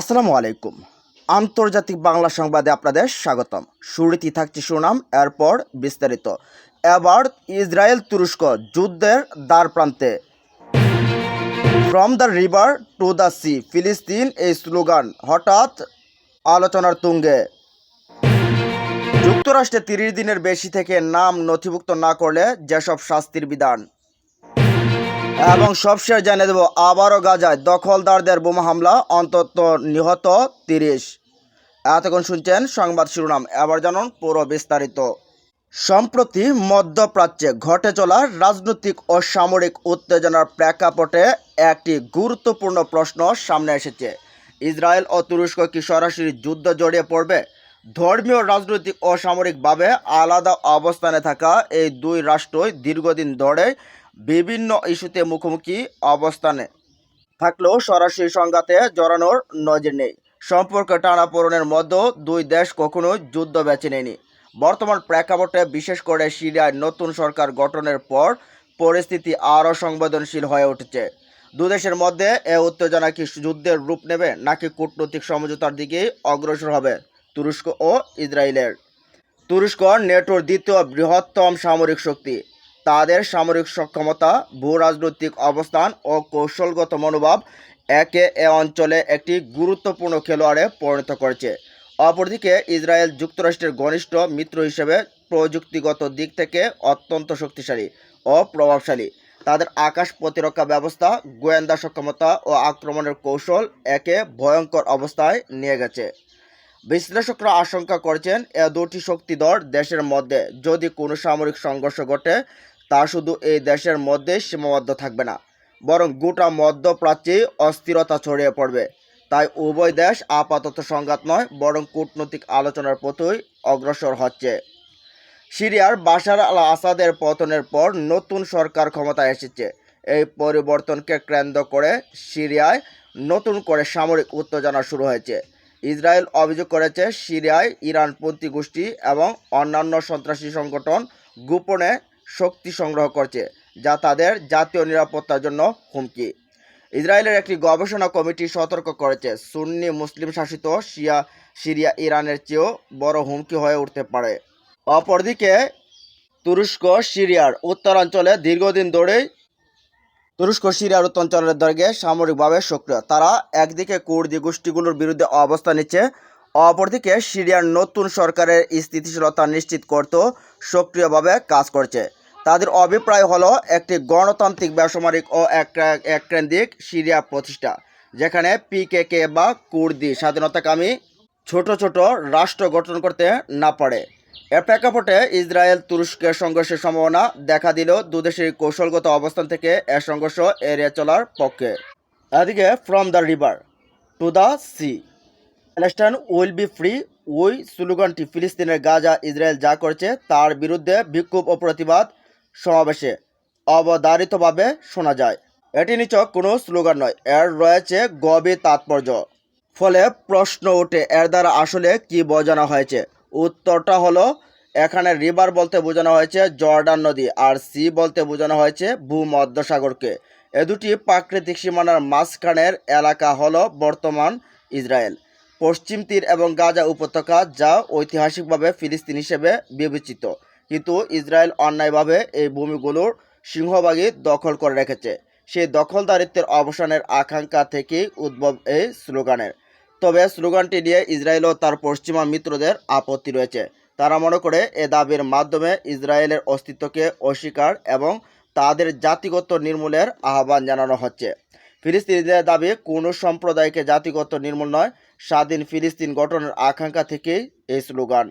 আসসালামু আলাইকুম। আন্তর্জাতিক বাংলা সংবাদে আপনাদের স্বাগতম। শুরুতেই থাকছে সুনাম, এরপর বিস্তারিত। এবার ইসরায়েল তুরস্ক যুদ্ধের দ্বার প্রান্তে। From the river to the sea, ফিলিস্তিন এই স্লোগান, হঠাৎ আলোচনার তুঙ্গে। যুক্তরাষ্ট্রে তিরিশ দিনের বেশি থেকে নাম নথিভুক্ত না করলে যেসব শাস্তির বিধান এবং সবশেষ জানিয়ে দেব, আবারও গাজায় দখলদারদের বোমা হামলা, অন্তত নিহত তিরিশ। এতক্ষণ শুনছেন সংবাদ শিরোনাম, এবার জানুন পুরো বিস্তারিত। সম্প্রতি মধ্যপ্রাচ্যে ঘটে চলা রাজনৈতিক ও সামরিক উত্তেজনার প্রেক্ষাপটে একটি গুরুত্বপূর্ণ প্রশ্ন সামনে এসেছে। ইসরায়েল ও তুরস্ক কি সরাসরি যুদ্ধ জড়িয়ে পড়বে? ধর্মীয়, রাজনৈতিক ও সামরিকভাবে আলাদা অবস্থানে থাকা এই দুই রাষ্ট্রই দীর্ঘদিন ধরে বিভিন্ন ইস্যুতে মুখোমুখি অবস্থানে থাকলেও সরাসরি সংঘাতে জড়ানোর নজির নেই। সম্পর্ক টানাপোড়েনের মধ্যেও দুই দেশ কখনোই যুদ্ধ বেছে নেয়নি। বর্তমান প্রেক্ষাপটে বিশেষ করে সিরিয়ায় নতুন সরকার গঠনের পর পরিস্থিতি আরও সংবেদনশীল হয়ে উঠেছে। দুদেশের মধ্যে এ উত্তেজনা কি যুদ্ধের রূপ নেবে নাকি কূটনৈতিক সমঝোতার দিকেই অগ্রসর হবে? তুরস্ক ও ইসরায়েলের। তুরস্ক নেটোর দ্বিতীয় বৃহত্তম সামরিক শক্তি। তাদের সামরিক সক্ষমতা ভূ রাজনৈতিক অবস্থান ও কৌশলগত মনোভাব একে এ অঞ্চলে একটি গুরুত্বপূর্ণ খেলোয়াড়ে পরিণত করেছে। অপরদিকে, ইসরায়েল যুক্তরাষ্ট্রের ঘনিষ্ঠ মিত্র হিসেবে প্রযুক্তিগত দিক থেকে অত্যন্ত শক্তিশালী ও প্রভাবশালী। তাদের আকাশ প্রতিরক্ষা ব্যবস্থা, গোয়েন্দা সক্ষমতা ও আক্রমণের কৌশল একে ভয়ঙ্কর অবস্থায় নিয়ে গেছে। বিশ্লেষকরা আশঙ্কা করছেন, এ দুটি শক্তিধর দেশের মধ্যে যদি কোনো সামরিক সংঘর্ষ ঘটে, তা শুধু এই দেশের মধ্যে সীমাবদ্ধ থাকবে না, বরং গোটা মধ্যপ্রাচ্যেই অস্থিরতা ছড়িয়ে পড়বে। তাই উভয় দেশ আপাতত সংঘাত নয়, বরং কূটনৈতিক আলোচনার পথই অগ্রসর হচ্ছে। সিরিয়ার বাশার আল আসাদের পতনের পর নতুন সরকার ক্ষমতায় এসেছে। এই পরিবর্তনকে কেন্দ্র করে সিরিয়ায় নতুন করে সামরিক উত্তেজনা শুরু হয়েছে। ইসরায়েল অভিযোগ করেছে সিরিয়ায় ইরানপন্থী গোষ্ঠী এবং অন্যান্য সন্ত্রাসী সংগঠন গোপনে শক্তি সংগ্রহ করছে, যা তাদের জাতীয় নিরাপত্তার জন্য হুমকি। ইসরায়েলের একটি গবেষণা কমিটি সতর্ক করেছে, সুন্নি মুসলিম শাসিত শিয়া, সিরিয়া ইরানের চেয়েও বড় হুমকি হয়ে উঠতে পারে। অপরদিকে তুরস্ক, সিরিয়ার উত্তরাঞ্চলে দীর্ঘদিন ধরেই তুরস্ক সিরিয়ার উত্তরাঞ্চলের দর্গে সামরিকভাবে সক্রিয়। তারা একদিকে কুর্দি গোষ্ঠীগুলোর বিরুদ্ধে অবস্থান নিচ্ছে, অপরদিকে সিরিয়ার নতুন সরকারের স্থিতিশীলতা নিশ্চিত করতেও সক্রিয়ভাবে কাজ করছে। তাদের অভিপ্রায় হলো, একটি গণতান্ত্রিক, বেসামরিক ও এক- এককেন্দ্রিক সিরিয়া প্রতিষ্ঠা, যেখানে পিকেকে বা কুর্দি স্বাধীনতাকামী ছোট ছোট রাষ্ট্র গঠন করতে না পারে। এর প্রেক্ষাপটে ইসরায়েল তুরস্কের সংঘর্ষের সম্ভাবনা দেখা দিল দুদেশের কৌশলগত অবস্থান থেকে এ সংঘর্ষ এড়িয়ে চলার পক্ষে। এদিকে from the river to the sea Palestine will be free ওই স্লোগানটি ফিলিস্তিনের গাজা ইসরায়েল যা করেছে তার বিরুদ্ধে বিক্ষোভ ও প্রতিবাদ সমাবেশে অবধারিতভাবে শোনা যায়। এটি নিচক কোনো স্লোগান নয়, এর রয়েছে গভীর তাৎপর্য। ফলে প্রশ্ন ওঠে, এর দ্বারা আসলে কি বোঝানো হয়েছে? উত্তরটা হলো, এখানে রিভার বলতে বোঝানো হয়েছে জর্ডান নদী আর সি বলতে বোঝানো হয়েছে ভূমধ্যসাগরকে। এ দুটি প্রাকৃতিক সীমানার মাঝখানের এলাকা হলো বর্তমান ইসরায়েল, পশ্চিম তীর এবং গাজা উপত্যকা যা ঐতিহাসিকভাবে ফিলিস্তিন হিসেবে বিবেচিত। কিন্তু ইসরায়েল অন্যায়ভাবে এই ভূমিগুলোর সিংহভাগই দখল করে রেখেছে। সেই দখলদারিত্বের অবসানের আকাঙ্ক্ষা থেকেই উদ্ভব এই স্লোগানের। তবে স্লোগানটি নিয়ে ইসরায়েল ও তার পশ্চিমা মিত্রদের আপত্তি রয়েছে। তারা মনে করে এ দাবির মাধ্যমে ইসরায়েলের অস্তিত্বকে অস্বীকার এবং তাদের জাতিগত নির্মূলের আহ্বান জানানো হচ্ছে। ফিলিস্তিনিদের দাবি, কোনো সম্প্রদায়কে জাতিগত নির্মূল নয়, স্বাধীন ফিলিস্তিন গঠনের আকাঙ্ক্ষা থেকেই এই স্লোগান।